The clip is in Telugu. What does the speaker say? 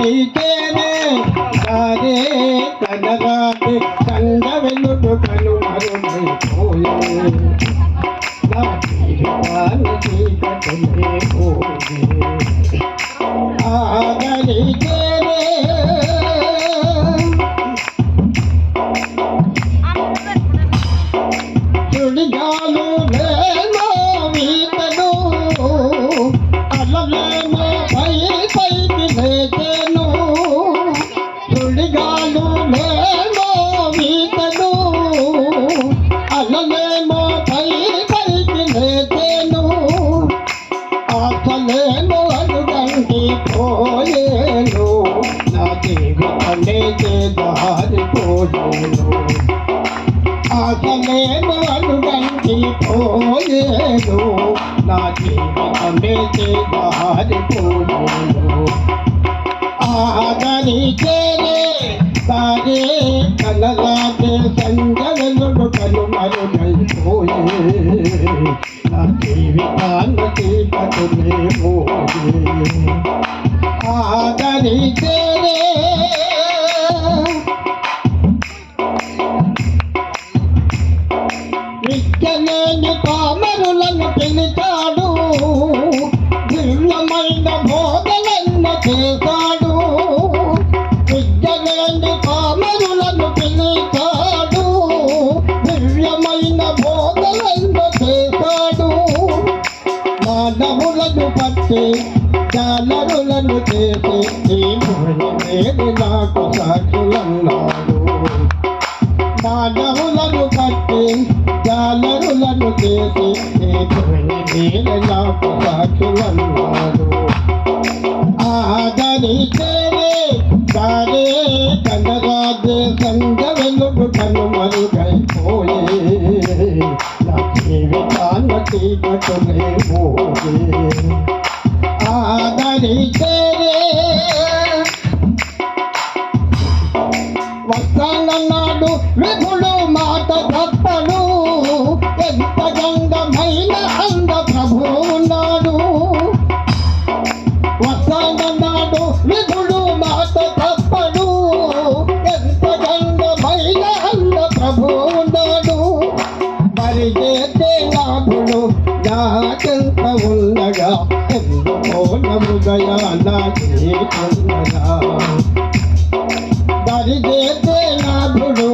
ఆదరితేనే సారే కనరాతే కండ వెలుగు కను మరుమైపోయే నా జీవితాన్ని చుడిగాలు లేమో వీతను అలలేమో పై పైకి లేచెను ఆశలేమో అడుగంటి పోయేను నా జీవితమే దారిపోయేను ఆశలేము అడుగంటి పోయేను నా జీవితమే దారిపోయేను ఆదరిచేరే మరుగైపోయే నా జీవితాన్ని చీకటినే మోయే ఆదరిచేరే పామరులను పిలిచాడు దివ్యమైన బోధలను చేశాడు విద్యలేని పామరులను మానవులను జాలరులను చేసి ఈ భూమి మీద నాకు సాక్షులన్నాడు. మానవులను కట్టి జాలరులను చేసి నాకు సాక్షులన్నాడు. ఆదరిచేరే సారే కనరాజే సంగ వెలుగు కను మరుగైపోయే. నా జీవితాన్ని చీకటులే పోయే ఆదరిచేరే వస్తానన్నాడు విభుడు చేతే నాభుడు నాకెంత ఉండగా ఎందుకో నముగయా దరిచేతే నాథుడు